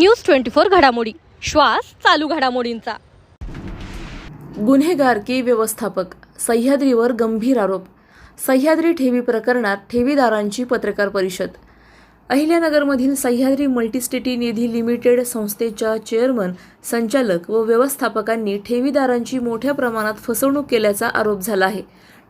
News twenty four घडामोडी. श्वास चालू घडामोडींचा. गुन्हेगार की व्यवस्थापक सह्याद्रीवर गंभीर आरोप. सह्याद्री ठेवी प्रकरणात ठेवीदारांची पत्रकार परिषद. अहिल्यानगरमधील सह्याद्री मल्टीस्टेटी निधी लिमिटेड संस्थेच्या चेअरमन संचालक व व्यवस्थापकांनी ठेवीदारांची मोठ्या प्रमाणात फसवणूक केल्याचा आरोप झाला आहे.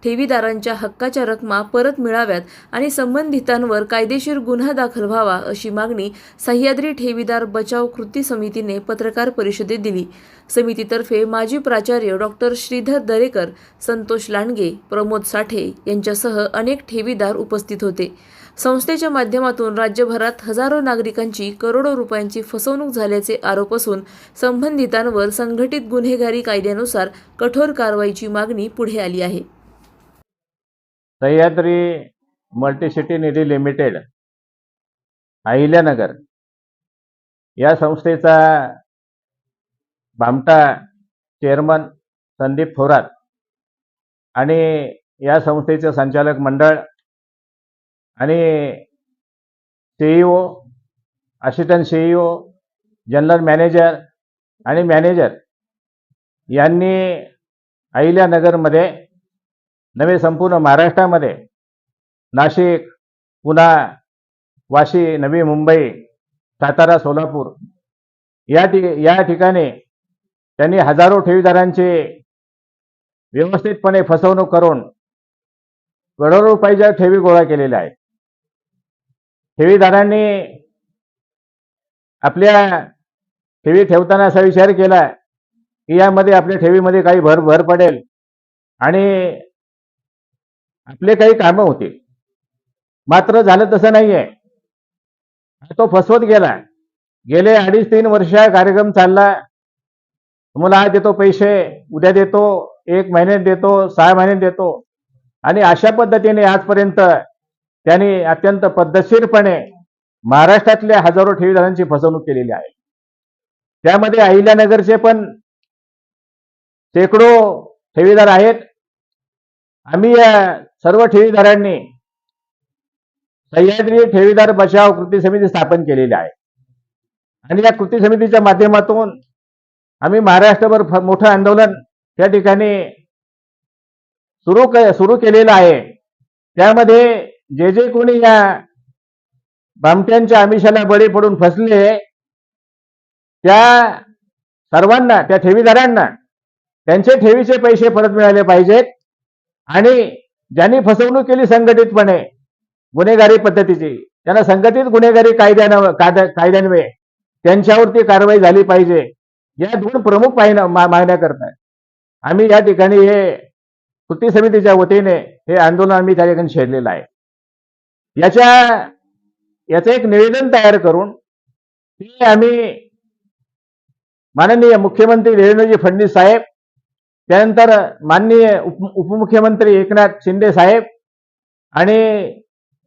ठेवीदारांच्या हक्काच्या रकमा परत मिळाव्यात आणि संबंधितांवर कायदेशीर गुन्हा दाखल व्हावा अशी मागणी सह्याद्री ठेवीदार बचाव कृती समितीने पत्रकार परिषदेत दिली. समितीतर्फे माजी प्राचार्य डॉक्टर श्रीधर दरेकर संतोष लांडगे प्रमोद साठे यांच्यासह अनेक ठेवीदार उपस्थित होते. संस्थेच्या माध्यमातून राज्यभरात हजारो नागरिकांची करोडो रुपयांची फसवणूक झाल्याचे आरोप असून संबंधितांवर संघटित गुन्हेगारी कायद्यानुसार कठोर कारवाईची मागणी पुढे आली आहे. सह्याद्री मल्टीसिटी निधी लिमिटेड अहिल्यानगर या संस्थेचा भामटा चेअरमन संदीप थोरात आणि या संस्थेचे संचालक मंडळ आणि CEO assistant CEO general manager आणि मॅनेजर यांनी अहिल्यानगरमध्ये नव्हे संपूर्ण महाराष्ट्रामध्ये. नाशिक पुणा वाशी नवी मुंबई सातारा सोलापूर या ठिक या ठिकाणी त्यांनी हजारो ठेवीदारांची व्यवस्थितपणे फसवणूक करून करोडो रुपयाच्या ठेवी गोळा केलेल्या आहेत. ठेवीदारांनी आपल्या ठेवी ठेवताना असा विचार केला की यामध्ये आपल्या ठेवीमध्ये काही भर भर पडेल आणि आपले काही कामं होतील मात्र झालं तसं नाहीये. तो फसवत गेला. गेले अडीच तीन वर्ष कार्यक्रम चालला. तुम्हाला आज देतो पैसे उद्या देतो एक महिन्यात देतो सहा महिन्यात देतो. आणि अशा पद्धतीने आजपर्यंत त्यांनी अत्यंत पद्धतशीरपणे महाराष्ट्रातल्या हजारो ठेवीदारांची फसवणूक केलेली आहे. त्यामध्ये अहिल्यानगरचे पण शेकडो ठेवीदार आहेत. आम्ही या सर्व ठेवीदारांनी सह्याद्री ठेवीदार बचाव कृती समिती स्थापन केलेली आहे. आणि या कृती समितीच्या माध्यमातून आम्ही महाराष्ट्रभर मोठं आंदोलन त्या ठिकाणी सुरू सुरू केलेलं आहे. त्यामध्ये जे जे कोणी या बामट्यांच्या आमिषाला बळी पडून फसले त्या सर्वांना त्या ठेवीदारांना त्यांचे ठेवीचे पैसे परत मिळाले पाहिजेत. आणि ज्यांनी फसवणूक केली संघटितपणे गुन्हेगारी पद्धतीची त्यांना संघटित गुन्हेगारी कायद्यानं कायद्यान्वये त्यांच्यावरती कारवाई झाली पाहिजे या दोन प्रमुख पाहिना मा- मागण्या करतात आम्ही या ठिकाणी हे कृती समितीच्या वतीने हे आंदोलन आम्ही त्या ठिकाणी छेडलेलं आहे. याच्या याचं एक निवेदन तयार करून ते आम्ही माननीय मुख्यमंत्री देवेंद्रजी फडणवीस साहेब त्यानंतर माननीय उप उपमुख्यमंत्री एकनाथ शिंदे साहेब आणि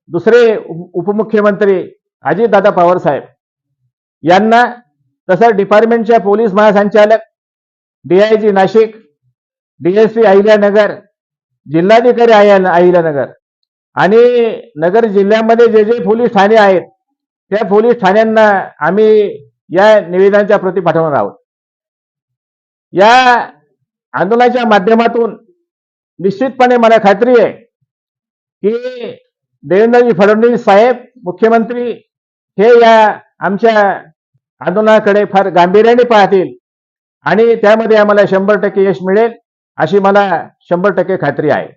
दुसरे उप- उपमुख्यमंत्री अजितदादा पवार साहेब. यांना तसं डिपार्टमेंटच्या पोलीस महासंचालक डीआयजी नाशिक डीएसपी अहिल्यानगर जिल्हाधिकारी अहिल्यानगर आणि नगर जिल्ह्यामध्ये जे जे पोलीस ठाणे आहेत त्या पोलीस ठाण्यांना आम्ही या निवेदनाच्या प्रती पाठवणार आहोत. या आंदोलनाच्या माध्यमातून निश्चितपणे मला खात्री आहे की देवेंद्रजी फडणवीस साहेब मुख्यमंत्री हे या आमच्या आंदोलनाकडे फार गांभीर्याने पाहतील आणि त्यामध्ये आम्हाला शंभर टक्के यश मिळेल अशी मला शंभर टक्के खात्री आहे.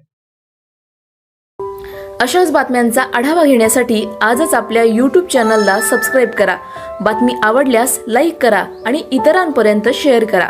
अशाच बातम्यांचा आढावा घेण्यासाठी आजच आपल्या यूट्यूब चॅनलला सबस्क्राईब करा. बातमी आवडल्यास लाईक करा आणि इतरांपर्यंत शेअर करा.